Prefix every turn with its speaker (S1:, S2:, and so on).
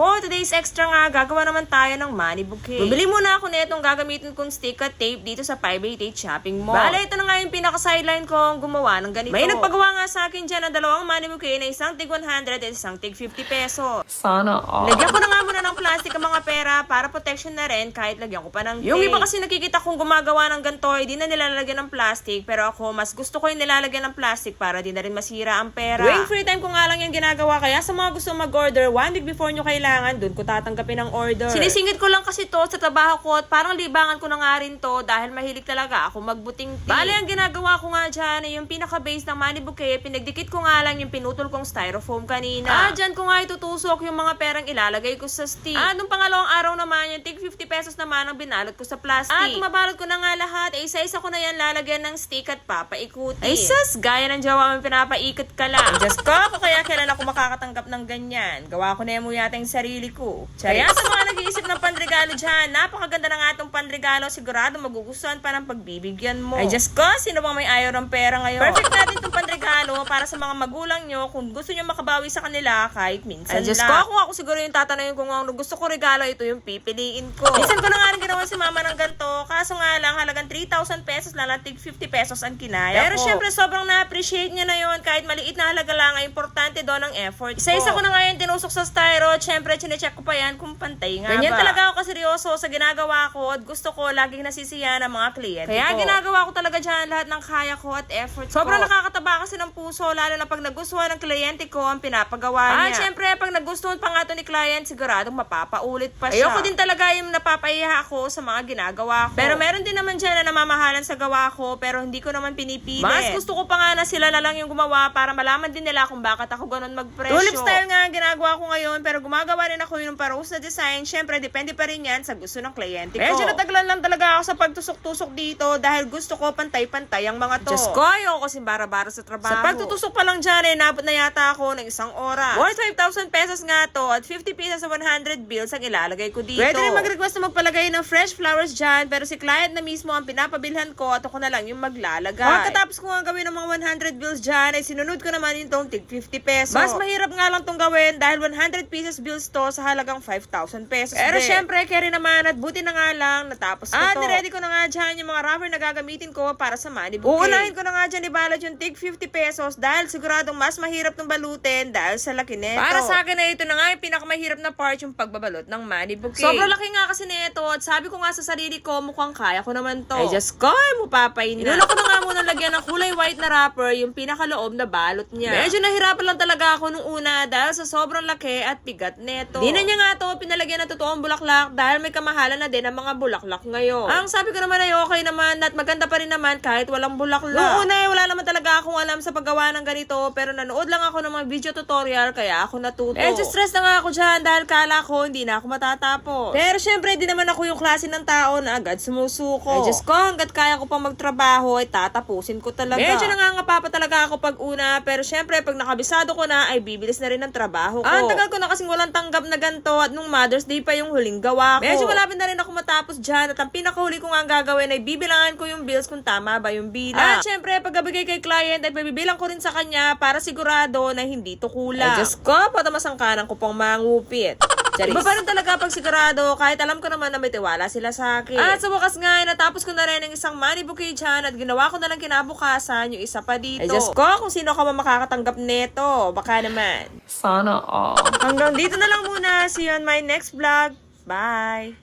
S1: For today's extra nga, gagawa naman tayo ng money bouquet. Bumili muna ako na itong gagamitin kong stick at tape dito sa 588 Shopping Mall. Bale, ito na nga yung pinaka-sideline ko ang gumawa ng ganito. May nagpagawa nga sa akin dyan ng dalawang money bouquet na isang tig 100 at isang tig 50 pesos.
S2: Sana all.
S1: Lagyan ko na nga muna ng plastic ang mga pera para protection na rin kahit lagyan ko pa ng Yung iba kasi nakikita kong gumagawa ng ganito, hindi na nilalagyan ng plastic. Pero ako, mas gusto ko yung nilalagyan ng plastic para di na rin masira ang pera. Tuwing free time ko nga lang yung ginagawa. Kaya sa mga gusto mag-order, one week before nyo kailangan, dun ko tatanggapin ang order. Sinisingit ko lang kasi to sa trabaho ko at parang libangan ko na nga rin to dahil mahilig talaga ako magbuting tea. Bale, ang ginagawa ko nga dyan ay yung pinaka-base ng money bouquet, pinagdikit ko nga lang yung pinutol kong styrofoam kanina. Ah, dyan ko nga itutusok yung mga perang ilalagay ko sa stick. Ah, nung pangalawang araw naman, yung tig 50 pesos naman ang binalot ko sa plastic. At mabalot ko na nga lahat, eh, isa-isa ko na yan lalagyan ng stick at papaikutin. Ay, sus, gaya ng jawa mo pinapaikot ka lang. Diyos ko, kaya kailan ako makakatanggap ng ganyan. Gawa ko na yan mo yata yung sarili ko. Kaya sa mga nag-iisip ng pandregalo dyan, napakaganda na nga itong pandregalo. Sigurado magugustuhan pa ng pagbibigyan mo. Ay, Diyos ko, sino bang may ayaw ng pera ngayon? Perfect natin pandregalo para sa mga magulang nyo kung gusto nyo makabawi sa kanila kahit minsan
S2: Ay, Diyos
S1: lang.
S2: ko,
S1: kung ako siguro yung tatanungin kung ano gusto ko regalo, ito yung pipiliin ko. Minsan ko na nga rin ginawa si mama ng ganito, kaso nga lang halagang 3,000 pesos lang, lang tig 50 pesos ang kinaya Pero
S2: ko.
S1: syempre sobrang na-appreciate niya na yon kahit maliit na halaga lang, ay importante doon ang effort Isa-isa ko na nga yung tinusok sa styro, syempre chinecheck ko pa yan kung pantay nga Ganyan
S2: ba?
S1: talaga ako kaseryoso sa ginagawa ko at gusto ko laging nasisiyahan ang mga kliyente Kaya
S2: ko.
S1: ginagawa ko talaga dyan lahat ng kaya ko at effort Sobrang
S2: ko.
S1: nakakataba kasi ng puso, lalo na pag nagustuhan ng kliyente ko ang pinapagawa niya. Ah, syempre, pag nagustuhan pa nga to ni client, siguradong mapapaulit pa siya. Ayoko din talaga yung napapahiya ako sa mga ginagawa ko. Pero meron din naman dyan na namamahalan sa gawa ko, pero hindi ko naman pinipili. Mas gusto ko pa nga na sila na lang yung gumawa para malaman din nila kung bakit ako ganun magpresyo. Tulip style nga ang ginagawa ko ngayon, pero gumagawa rin ako yung parose na design. Syempre, depende pa rin yan sa gusto ng kliyente ko. Medyo nataglan lang talaga ako sa pagtusok-tusok dito dahil gusto ko pantay-pantay ang mga to. Diyos ko, ayoko kasi bara-bara sa trabaho. Sa pagtutusok pa lang dyan, eh, nabot na yata ako ng isang oras. Worth 5,000 pesos nga to at 50 pieces sa 100 bills ang ilalagay ko dito. Pwede rin mag-request na magpalagay ng fresh flowers dyan, pero si client na mismo ang pinapabilhan ko at ako na lang yung maglalagay. Pagkatapos ko nga gawin ng mga 100 bills dyan, ay sinunod ko naman yung tong tig 50 pesos. Mas mahirap nga lang tong gawin dahil 100 pieces bills to sa halagang 5,000 pesos. Pero syempre, carry naman at buti na nga lang natapos ko
S2: Ah,
S1: to. niready ko na nga dyan yung mga rubber na gagamitin ko para sa money bouquet. Uunahin ko na nga dyan ibalot yung tig 50 pesos dahil siguradong mas mahirap tong balutin dahil sa laki nito. Para sa akin na ito na nga yung pinakamahirap na part yung pagbabalot ng money bouquet. Sobrang laki nga kasi nito at sabi ko nga sa sarili ko mukhang kaya ko naman to. Ay, just ko, mo papay na. Inuna ko na nga muna lagyan ng kulay white na wrapper yung pinakaloob na balot niya. Medyo nahirapan lang talaga ako nung una dahil sa sobrang laki at bigat nito. Di na niya nga to pinalagyan ng totoong bulaklak dahil may kamahalan na din ang mga bulaklak ngayon. Ang sabi ko naman ay okay naman at maganda pa rin naman kahit walang bulaklak. Noong una wala naman talaga akong alam sa paggawa ng ganito pero nanood lang ako ng mga video tutorial kaya ako natuto. Medyo stress na nga ako dyan dahil kala ko hindi na ako matatapos. Pero syempre di naman ako yung klase ng tao na agad sumusuko. Ay Diyos ko, hanggat kaya ko pang magtrabaho ay tatapusin ko talaga. Medyo nangangapa pa talaga ako pag una pero syempre pag nakabisado ko na ay bibilis na rin ang trabaho ko. Ah, ang tagal ko na kasing walang tanggap na ganito at nung Mother's Day pa yung huling gawa ko. Medyo malapit na rin ako matapos dyan at ang pinakahuli ko nga ang gagawin ay bibilangan ko yung bills kung tama ba yung bilang. At syempre pag kay client ay pabibilang ko rin sa kanya para sigurado na hindi to kulang. Ay Diyos ko, patamas ang kanan ko pang mangupit. Charis. Iba pa rin talaga pag sigurado, kahit alam ko naman na may tiwala sila sa akin. At sa wakas nga, ay natapos ko na rin ang isang money bouquet dyan at ginawa ko na lang kinabukasan yung isa pa dito. Ay Diyos ko, kung sino ka man makakatanggap neto, baka naman.
S2: Sana all.
S1: Hanggang dito na lang muna. See you on my next vlog. Bye!